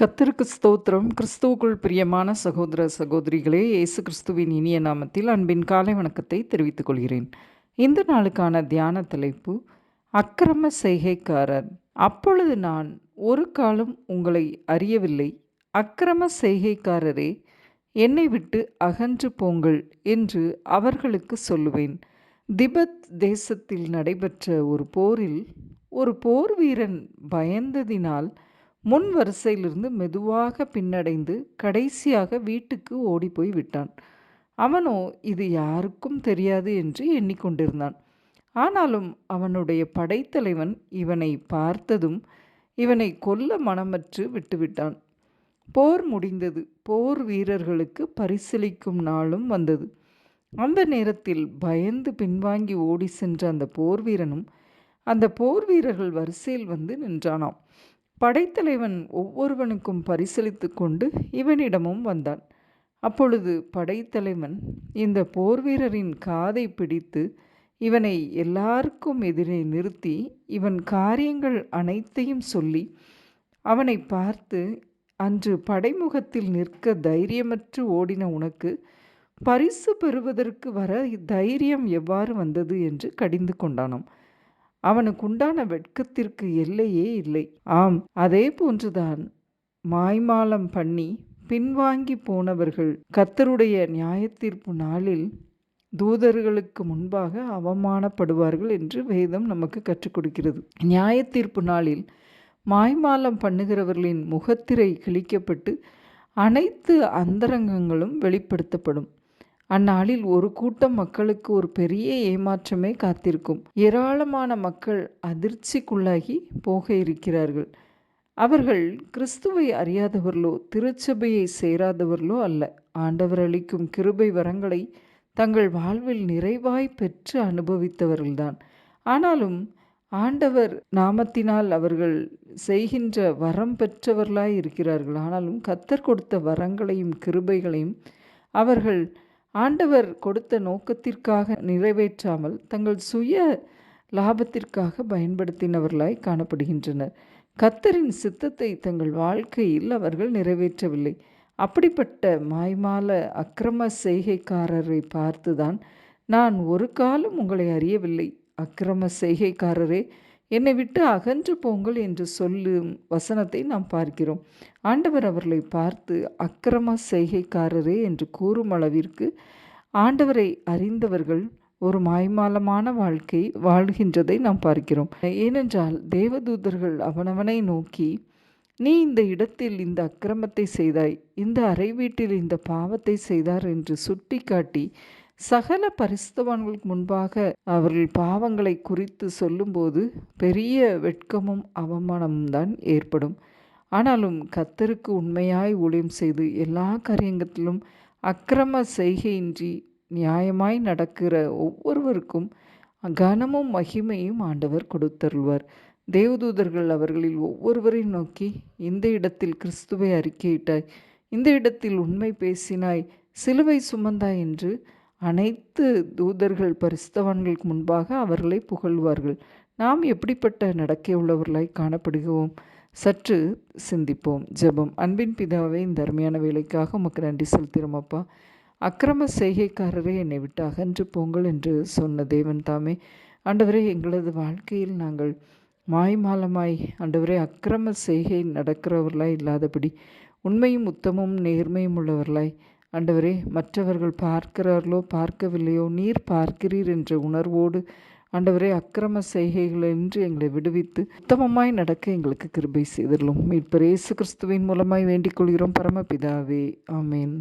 கத்திற்கு ஸ்தோத்திரம். கிறிஸ்துவுக்குள் பிரியமான சகோதர சகோதரிகளே இயேசு கிறிஸ்துவின் இனிய நாமத்தில் அன்பின் காலை வணக்கத்தை தெரிவித்துக் கொள்கிறேன். இந்த நாளுக்கான தியான தலைப்பு அக்கிரம செய்கைக்காரர். அப்பொழுது நான் ஒரு காலம் உங்களை அறியவில்லை. அக்கிரம செய்கைக்காரரே என்னை விட்டு அகன்று போங்கள் என்று அவர்களுக்கு சொல்லுவேன். திபெத் தேசத்தில் நடைபெற்ற ஒரு போரில் ஒரு போர் வீரன் பயந்ததினால் முன் வரிசையிலிருந்து மெதுவாக பின்னடைந்து கடைசியாக வீட்டுக்கு ஓடிப்போய் விட்டான். அவனோ இது யாருக்கும் தெரியாது என்று எண்ணிக்கொண்டிருந்தான். ஆனாலும் அவனுடைய படைத்தலைவன் இவனை பார்த்ததும் இவனை கொல்ல மனமற்று விட்டுவிட்டான். போர் முடிந்தது. போர் வீரர்களுக்கு பரிசளிக்கும் நாளும் வந்தது. அந்த நேரத்தில் பயந்து பின்வாங்கி ஓடி சென்ற அந்த போர் வீரனும் அந்த போர் வீரர்கள் வரிசையில் வந்து நின்றானாம். படைத்தலைவன் ஒவ்வொருவனுக்கும் பரிசளித்து கொண்டு இவனிடமும் வந்தான். அப்பொழுது படைத்தலைவன் இந்த போர் வீரரின் காதை பிடித்து இவனை எல்லாருக்கும் எதிரே நிறுத்தி இவன் காரியங்கள் அனைத்தையும் சொல்லி அவனை பார்த்து அன்று படைமுகத்தில் நிற்க தைரியமற்று ஓடின உனக்கு பரிசு பெறுவதற்கு வர தைரியம் எவ்வாறு வந்தது? என்று கடிந்து கொண்டானாம். அவனுக்குண்டான வெட்கத்திற்கு எல்லையே இல்லை. ஆம் அதே போன்றுதான் மாய்மாலம் பண்ணி பின்வாங்கி போனவர்கள் கத்தருடைய நியாயத்தீர்ப்பு நாளில் தூதர்களுக்கு முன்பாக அவமானப்படுவார்கள் என்று வேதம் நமக்கு கற்றுக் கொடுக்கிறது. நியாயத்தீர்ப்பு நாளில் மாய்மாலம் பண்ணுகிறவர்களின் முகத்திரை கிழிக்கப்பட்டு அனைத்து அந்தரங்கங்களும் வெளிப்படுத்தப்படும். அந்நாளில் ஒரு கூட்டம் மக்களுக்கு ஒரு பெரிய ஏமாற்றமே காத்திருக்கும். ஏராளமான மக்கள் அதிர்ச்சிக்குள்ளாகி போக இருக்கிறார்கள் அவர்கள் கிறிஸ்துவை அறியாதவர்களோ திருச்சபையை சேராதவர்களோ அல்ல. ஆண்டவர் அளிக்கும் கிருபை வரங்களை தங்கள் வாழ்வில் நிறைவாய் பெற்று அனுபவித்தவர்கள்தான். ஆனாலும் ஆண்டவர் நாமத்தினால் அவர்கள் செய்கின்ற வரம் பெற்றவர்களாய் இருக்கிறார்கள். ஆனாலும் கத்தர் கொடுத்த வரங்களையும் கிருபைகளையும் அவர்கள் ஆண்டவர் கொடுத்த நோக்கத்திற்காக நிறைவேற்றாமல் தங்கள் சுய லாபத்திற்காக பயன்படுத்தினவர்களாய் காணப்படுகின்றனர். கத்தரின் சித்தத்தை தங்கள் வாழ்க்கையில் அவர்கள் நிறைவேற்றவில்லை. அப்படிப்பட்ட மாய்மால அக்கிரம செய்கைக்காரரை பார்த்துதான் நான் ஒரு காலம் உங்களை அறியவில்லை. அக்கிரம செய்கைக்காரரே என்னை விட்டு அகன்று போங்கள் என்று சொல்லும் வசனத்தை நாம் பார்க்கிறோம். ஆண்டவர் அவர்களை பார்த்து அக்கிரம செய்கைக்காரரே என்று கூறும் அளவிற்கு ஆண்டவரை அறிந்தவர்கள் ஒரு மாய்மாலமான வாழ்க்கை வாழ்கின்றதை நாம் பார்க்கிறோம். ஏனென்றால் தேவதூதர்கள் அவனவனை நோக்கி நீ இந்த இடத்தில் இந்த அக்கிரமத்தை செய்தாய் இந்த அறை வீட்டில் இந்த பாவத்தை செய்தார் என்று சுட்டிக்காட்டி சகல பரிசுத்தவான்களுக்கு முன்பாக அவர்கள் பாவங்களை குறித்து சொல்லும்போது பெரிய வெட்கமும் அவமானமும் தான் ஏற்படும். ஆனாலும் கத்தருக்கு உண்மையாய் ஊழியம் செய்து எல்லா காரியங்களிலும் அக்கிரம செய்கையின்றி நியாயமாய் நடக்கிற ஒவ்வொருவருக்கும் கனமும் மகிமையும் ஆண்டவர் கொடுத்தருள்வார். தேவதூதர்கள் அவர்களில் ஒவ்வொருவரையும் நோக்கி இந்த இடத்தில் கிறிஸ்துவை அறிக்கையிட்டாய். இந்த இடத்தில் உண்மை பேசினாய். சிலுவை சுமந்தாய் என்று அனைத்து தூதர்கள் பரிசுத்தவான்களுக்கு முன்பாக அவர்களை புகழ்வார்கள். நாம் எப்படிப்பட்ட நடக்கை உள்ளவர்களாய் காணப்படுகிறோம்? சற்று சிந்திப்போம். ஜெபம். அன்பின் பிதாவே இந்த அருமையான வேலைக்காக உமக்கு நன்றி செலுத்துகிறோம் அப்பா. அக்கிரம செய்கைக்காரரே என்னை விட்டு அகன்று போங்கள் என்று சொன்ன தேவன் தாமே. ஆண்டவரே எங்களது வாழ்க்கையில் நாங்கள் மாய்மாலமாய் ஆண்டவரே அக்கிரம செய்கை நடக்கிறவர்களாய் இல்லாதபடி உண்மையும் உத்தமும் நேர்மையும் உள்ளவர்களாய் ஆண்டவரே மற்றவர்கள் பார்க்கிறார்களோ பார்க்கவில்லையோ நீர் பார்க்கிறீர் என்ற உணர்வோடு ஆண்டவரே அக்கிரம செய்கைகளின்றி எங்களை விடுவித்து உத்தமமாய் நடக்க எங்களுக்கு கிருபை செய்திடலும் மீட்பர் இயேசு கிறிஸ்துவின் மூலமாய் வேண்டிக் கொள்கிறோம். பரமபிதாவே ஆமேன்.